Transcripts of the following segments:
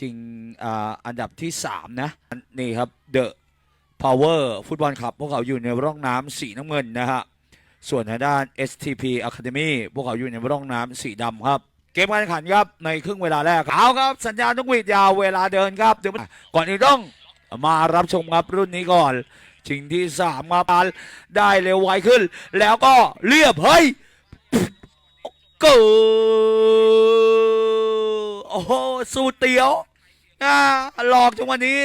ชิงอ่าอันดับที่ 3 นะ นี่ครับ The Power ฟุตบอลคลับ พวกเขาอยู่ในร่องน้ำสีน้ำเงินนะฮะส่วนทางด้าน STP Academy พวกเขาอยู่ในร่องน้ำสีดำครับเกมการแข่งขันครับในครึ่งเวลาแรกเอาครับ สัญญาณต้องวีดยาวเวลาเดินครับเดี๋ยวก่อนอื่นต้องมารับชมครับรุ่นนี้ก่อนชิงที่สามมาปานได้เร็วไวขึ้น แล้วก็เรียบเฮ้ยเกิโอ้โหสูตรเตียวอ่าหลอกจังวะนี้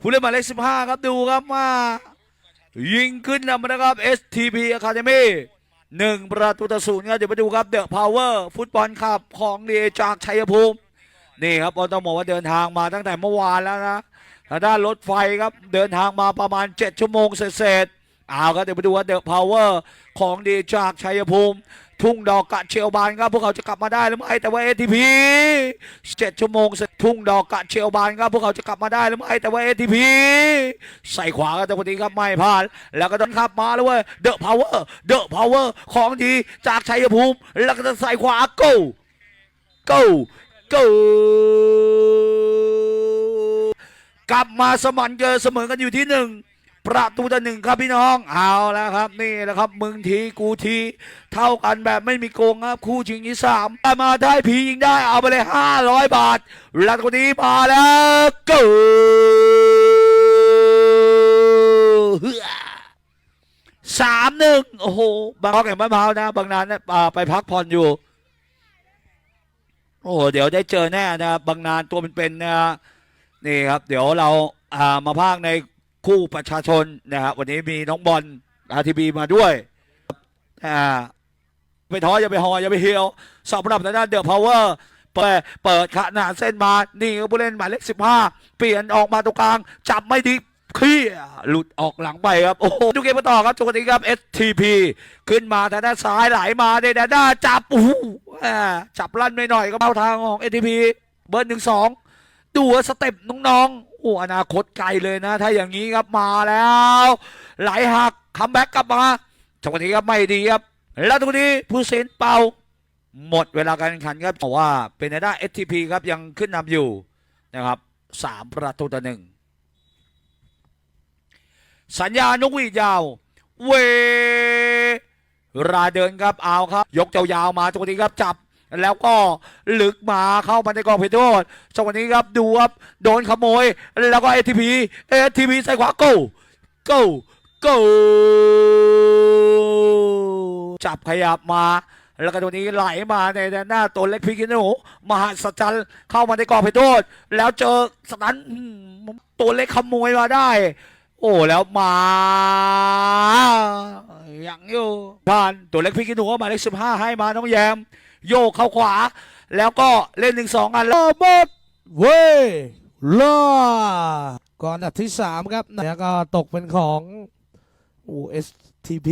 ผู้เล่นหมายเลขสิบห้าครับดูครับว่ายิงขึ้นนำนะครับ STP Academy หนึ่งประตูต่อศูนย์ครับเดี๋ยวไปดูครับเดอะพาวเวอร์ฟุตบอลคับของเดีจากชัยภูมินี่ครับต้องบอกว่าเดินทางมาตั้งแต่เมื่อวานแล้วนะทางด้านรถไฟครับเดินทางมาประมาณ 7 ชั่วโมงเศษๆเอาครับเดี๋ยวไปดูว่าเดอะพาวเวอร์ของดีจากชัยภูมิ ทุ่งดอกกะเชียวบานครับพวกเขาจะกลับมาได้หรือไม่แต่ว่า ATP 7ชั่วโมงเสร็จทุ่งดอกกะเชียวบานครับพวกเขาจะกลับมาได้หรือไม่แต่ว่า ATP ใส่ขวากันแต่คนนี้ครับไม่พลาดแล้วก็ต้องขับมาแล้วเว้ยเดอะพาวเวอร์เดอะพาวเวอร์ของดีจากชัยภูมิ แล้วก็จะใส่ขวา go go go กลับมาสมันเจอเสมอกันอยู่ที่หนึ่ง ประตูต่อหนึ่งครับพี่น้อง เอาแล้วครับนี่แหละครับ มึงทีกูทีเท่ากันแบบไม่มีโกงครับคู่ชิงที่สามมาได้ผียิงได้เอาไปเลยห้าร้อยบาทแล้วคนนี้มาแล้วกูสามหนึ่งโอ้โหบางกอกแห่งมะพร้าวนะ บางนานนะอ่ไปพักผ่อนอยู่ โอ้โหเดี๋ยวได้เจอแน่นะ บางนานตัวเป็นๆนะนี่ครับ เดี๋ยวเราอ่ามาพากใน คู่ประชาชนนะครับวันนี้มีน้องบอลอาทีบีมาด้วยอ่าไปท้ออย่าไปหออย่าไปเหี่ยวสำหรับทางด้านเดอะพาวเวอร์เปิดเปิดขนาดเส้นมานี่ผู้เล่นหมายเลขสิบห้าเปลี่ยนออกมาตรงกลาง จับไม่ดีเคลียหลุดออกหลังไปครับ โอ้โหดูเกมมาต่อครับจุกนี้ครับ STP ขึ้นมาทางด้านซ้ายไหลมาในด้านหน้าจับโอ้โหอ่าจับลั่นไปหน่อยก็เข้าทางของ STP เบอร์หนึ่งสองดูว่าสเต็ปน้องๆ โอ้อนาคตไกลเลยนะ ถ้าอย่างนี้ครับมาแล้ว ไหลหักคัมแบ็กกลับมาจังหวะนี้ครับไม่ดีครับ แล้วตรงนี้ผู้สินเป่า หมดเวลาการแข่งขันครับเพราะว่าเป็นในด้าน STP ครับยังขึ้นนำอยู่นะครับสามประตูต่อหนึ่งสัญญาณนกวีดยาว เวราเดินครับเอาครับ ยกยาวๆมาตรงนี้ครับจับ แล้วก็ลึกมาเข้ามาในกองเพชรโทษจังหวะนี้ครับดูครับโดนขโมย แล้วก็เอทีพีเอทีพีใส่ขวา go go go จับขยับมาแล้วก็ตัวนี้ไหลมาในด้านหน้าตัวเล็กพิกินโนมหัศจรรย์เข้ามาในกองเพชรโทษแล้วเจอสตันตัวเล็กขโมยมาได้ โอ้แล้วมาอย่างอยู่ผ่านตัวเล็กพิกินโนหมาเลขสิบห้าให้มาน้องแยม โยกเข้าขวา แล้วก็เล่นหนึ่งสองอันแล้วหมดเว้ยล่อก่อนอันดับที่สามครับแล้วก็ตกเป็นของ USTP